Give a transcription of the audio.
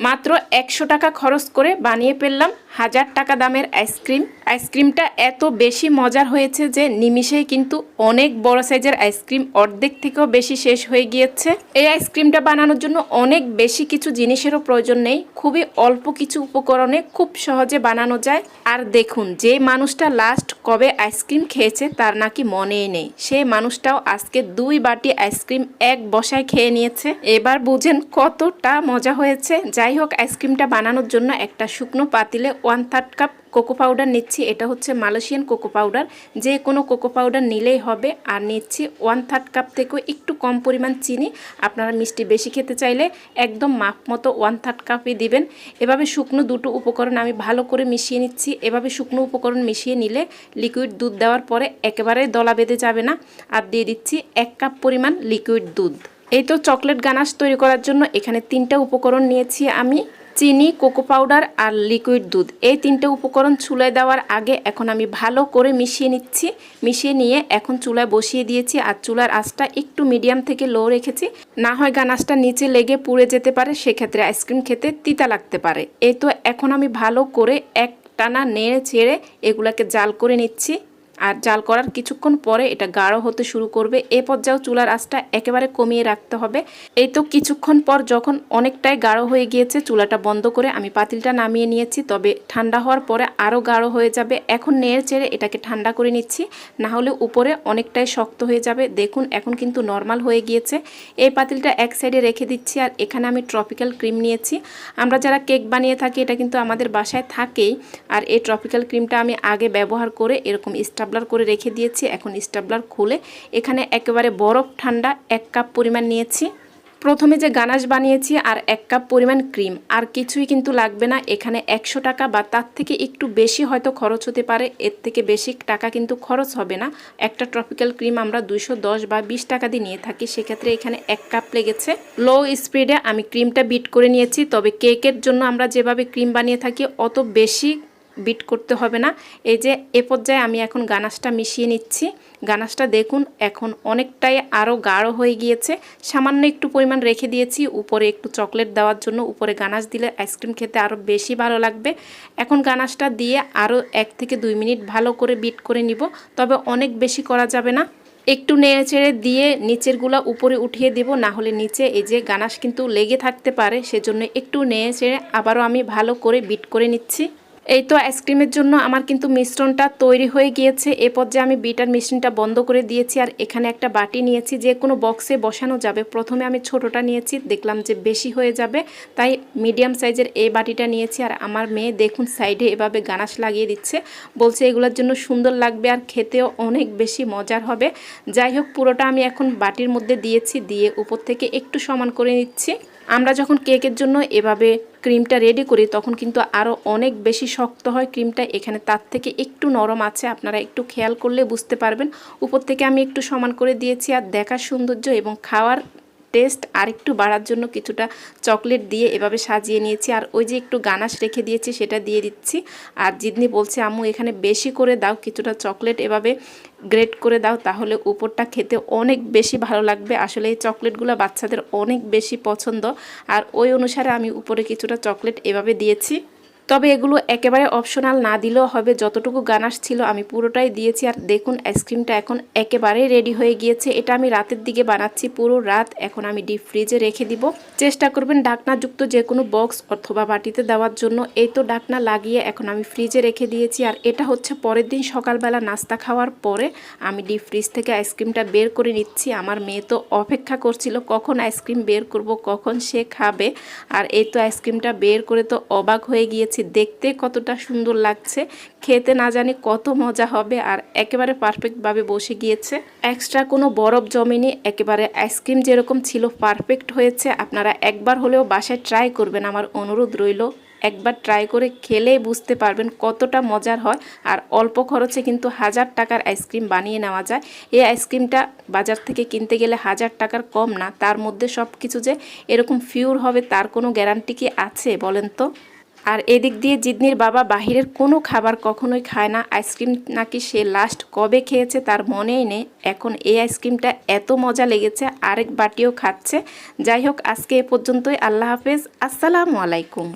মাত্র একশো টাকা খরচ করে বানিয়ে ফেললাম হাজার টাকা দামের আইসক্রিম। আইসক্রিমটা এত বেশি মজার হয়েছে যে নিমিষেই কিন্তু অনেক বড় সাইজের আইসক্রিম অর্ধেক থেকেও বেশি শেষ হয়ে গিয়েছে। এই আইসক্রিমটা বানানোর জন্য অনেক বেশি কিছু জিনিসেরও প্রয়োজন নেই। খুবই অল্প কিছু উপকরণে খুব সহজে বানানো যায়। আর দেখুন, যে মানুষটা লাস্ট কবে আইসক্রিম খেয়েছে তার নাকি মনেই নেই। সেই মানুষটাও আজকে দুই বাটি আইসক্রিম এক বসায় খেয়ে নিয়েছে। এবার বুঝেন কতটা মজা হয়েছে। যাই হোক আইসক্রিমটা বানানোর জন্য একটা শুকনো পাতিলে one third cup cocoa powder নিচ্ছি। এটা হচ্ছে মালয়েশিয়ান কোকো পাউডার যে কোনো কোকো পাউডার নিলেই হবে। আর নিচ্ছি ওয়ান থার্ড কাপ থেকেও একটু কম পরিমাণ চিনি। আপনারা মিষ্টি বেশি খেতে চাইলে একদম মাপ মতো ওয়ান থার্ড কাপই দিবেন। এভাবে শুকনো দুটো উপকরণ আমি ভালো করে মিশিয়ে নিচ্ছি। এভাবে শুকনো উপকরণ মিশিয়ে নিলে লিকুইড দুধ দেওয়ার পরে একেবারে দলা বেঁধে যাবে না। আর দিয়ে দিচ্ছি এক কাপ পরিমাণ লিকুইড দুধ। এই তো চকলেট গানাশ তৈরি করার জন্য এখানে তিনটা উপকরণ নিয়েছি আমি, চিনি, কোকো পাউডার আর লিকুইড দুধ। এই তিনটে উপকরণ চুলায় দেওয়ার আগে এখন আমি ভালো করে মিশিয়ে নিচ্ছি। মিশিয়ে নিয়ে এখন চুলায় বসিয়ে দিয়েছি আর চুলার আঁচটা একটু মিডিয়াম থেকে লো রেখেছি। না হয় গানাশটা নিচে লেগে পুড়ে যেতে পারে, সেক্ষেত্রে আইসক্রিম খেতে তিতা লাগতে পারে। এই তো এখন আমি ভালো করে এক টানা নেড়ে ছেড়ে এগুলাকে জাল করে নিচ্ছি। আর জাল করার কিছুক্ষণ পরে এটা গাঢ় হতে শুরু করবে। এ পর্যায়েও চুলার আঁচটা একেবারে কমিয়ে রাখতে হবে। এই তো কিছুক্ষণ পর যখন অনেকটাই গাঢ় হয়ে গিয়েছে, চুলাটা বন্ধ করে আমি পাতিলটা নামিয়ে নিয়েছি। তবে ঠান্ডা হওয়ার পরে আরও গাঢ় হয়ে যাবে। এখন নেড়ে চেড়ে এটাকে ঠান্ডা করে নিচ্ছি। না হলে উপরে অনেকটাই শক্ত হয়ে যাবে। দেখুন, এখন কিন্তু নর্মাল হয়ে গিয়েছে। এই পাতিলটা এক সাইডে রেখে দিচ্ছি আর এখানে আমি ট্রপিক্যাল ক্রিম নিয়েছি। আমরা যারা কেক বানিয়ে থাকি, এটা কিন্তু আমাদের বাসায় থাকেই। আর এই ট্রপিক্যাল ক্রিমটা আমি আগে ব্যবহার করে এরকম স্টাবলার করে রেখে দিয়েছি। এখন স্টাবলার খুলে এখানে একেবারে বরফ ঠান্ডা এক কাপ পরিমাণ নিয়েছি। প্রথমে যে গানাশ বানিয়েছি আর এক কাপ পরিমাণ ক্রিম। আর কিছুই কিন্তু লাগবে না। এখানে একশো টাকা বা তার থেকে একটু বেশি হয়তো খরচ হতে পারে। এর থেকে বেশি টাকা কিন্তু খরচ হবে না। একটা ট্রপিক্যাল ক্রিম আমরা দুইশো দশ বা বিশ টাকা দিয়ে নিয়ে থাকি। সেক্ষেত্রে এখানে এক কাপ লেগেছে। লো স্পিডে আমি ক্রিমটা বিট করে নিয়েছি। তবে কেকের জন্য আমরা যেভাবে ক্রিম বানিয়ে থাকি, অত বেশি বিট করতে হবে না। এই যে, এ পর্যায়ে আমি এখন গানাশটা মিশিয়ে নিচ্ছি। গানাশটা দেখুন, এখন অনেকটাই আরও গাঢ় হয়ে গিয়েছে। সামান্য একটু পরিমাণ রেখে দিয়েছি, উপরে একটু চকলেট দেওয়ার জন্য। উপরে গানাশ দিলে আইসক্রিম খেতে আরও বেশি ভালো লাগবে। এখন গানাশটা দিয়ে আরও এক থেকে দুই মিনিট ভালো করে বিট করে নিব, তবে অনেক বেশি করা যাবে না। একটু নেড়ে চেড়ে দিয়ে নিচেরগুলা উপরে উঠিয়ে দিব, না হলে নিচে এই যে গানাশ কিন্তু লেগে থাকতে পারে, সেজন্য একটু নেড়ে চেড়ে আবারও আমি ভালো করে বিট করে নিচ্ছি। এই তো আইসক্রিমের জন্য আমার কিন্তু মিশ্রণটা তৈরি হয়ে গিয়েছে। এ পর্যায়ে আমি বিটার মেশিনটা বন্ধ করে দিয়েছি আর এখানে একটা বাটি নিয়েছি, যে কোনো বক্সে বসানো যাবে। প্রথমে আমি ছোটোটা নিয়েছি, দেখলাম যে বেশি হয়ে যাবে, তাই মিডিয়াম সাইজের এই বাটিটা নিয়েছি। আর আমার মেয়ে দেখুন সাইডে এভাবে গানাশ লাগিয়ে দিচ্ছে, বলছে এগুলোর জন্য সুন্দর লাগবে আর খেতেও অনেক বেশি মজার হবে। যাই হোক, পুরোটা আমি এখন বাটির মধ্যে দিয়েছি, দিয়ে উপর থেকে একটু সমান করে নিচ্ছি। আমরা যখন কেকের জন্য এভাবে ক্রিমটা রেডি করি, তখন কিন্তু আরও অনেক বেশি শক্ত হয় ক্রিমটা। এখানে তার থেকে একটু নরম আছে, আপনারা একটু খেয়াল করলে বুঝতে পারবেন। উপর থেকে আমি একটু সমান করে দিয়েছি, আর দেখার সৌন্দর্য এবং খাওয়ার টেস্ট আর একটু বাড়ার জন্য কিছুটা চকলেট দিয়ে এভাবে সাজিয়ে নিয়েছি। আর ওই যে একটু গানাশ রেখে দিয়েছি, সেটা দিয়ে দিচ্ছি। আর জিদনি বলছে, আম্মু, এখানে বেশি করে দাও, কিছুটা চকলেট এভাবে গ্রেট করে দাও, তাহলে উপরটা খেতে অনেক বেশি ভালো লাগবে। আসলে এই চকলেটগুলো বাচ্চাদের অনেক বেশি পছন্দ। আর ওই অনুসারে আমি উপরে কিছুটা চকলেট এভাবে দিয়েছি। তবে এগুলো একেবারে অপশনাল না দিলেও হবে, যতটুকু গানাশ ছিল আমি পুরোটাই দিয়েছি। আর দেখুন আইসক্রিমটা এখন একেবারে রেডি হয়ে গিয়েছে। এটা আমি রাতের দিকে বানাচ্ছি পুরো রাত। এখন আমি ডিপ ফ্রিজে রেখে দিব। চেষ্টা করবেন ডাকনাযুক্ত যে কোনো বক্স অথবা বাটিতে দেওয়ার জন্য। এই তো ডাকনা লাগিয়ে এখন আমি ফ্রিজে রেখে দিয়েছি। আর এটা হচ্ছে পরের দিন সকালবেলা নাস্তা খাওয়ার পরে আমি ডিপ ফ্রিজ থেকে আইসক্রিমটা বের করে নিচ্ছি। আমার মেয়ে তো অপেক্ষা করছিল, কখন আইসক্রিম বের করব, কখন সে খাবে? আর এই তো আইসক্রিমটা বের করে তো অবাক হয়ে গিয়েছে। দেখতে কতটা সুন্দর লাগছে। খেতে না জানি কত মজা হবে আর একেবারে পারফেক্টভাবে বসে গিয়েছে। এক্সট্রা কোনো বরফ জমেনি, একেবারে আইসক্রিম যেরকম ছিল পারফেক্ট হয়েছে। আপনারা একবার হলেও বাসায় ট্রাই করবেন, আমার অনুরোধ রইল। একবার ট্রাই করে খেলেই বুঝতে পারবেন কতটা মজার হয়। আর অল্প খরচে কিন্তু হাজার টাকার আইসক্রিম বানিয়ে নেওয়া যায়। এই আইসক্রিমটা বাজার থেকে কিনতে গেলে হাজার টাকার কম না। তার মধ্যে সব কিছু যে এরকম ফিউর হবে, তার কোনো গ্যারান্টি কি আছে বলেন তো? আর এদিক দিয়ে জিদনির বাবা বাহিরের কোনো খাবার কখনোই খায় না। আইসক্রিম নাকি সে লাস্ট কবে খেয়েছে তার মনেই নেই। এখন এই আইসক্রিমটা এত মজা লেগেছে, আরেক বাটিও খাচ্ছে। যাই হোক, আজকে এ পর্যন্তই। আল্লাহ হাফেজ। আসসালামু আলাইকুম।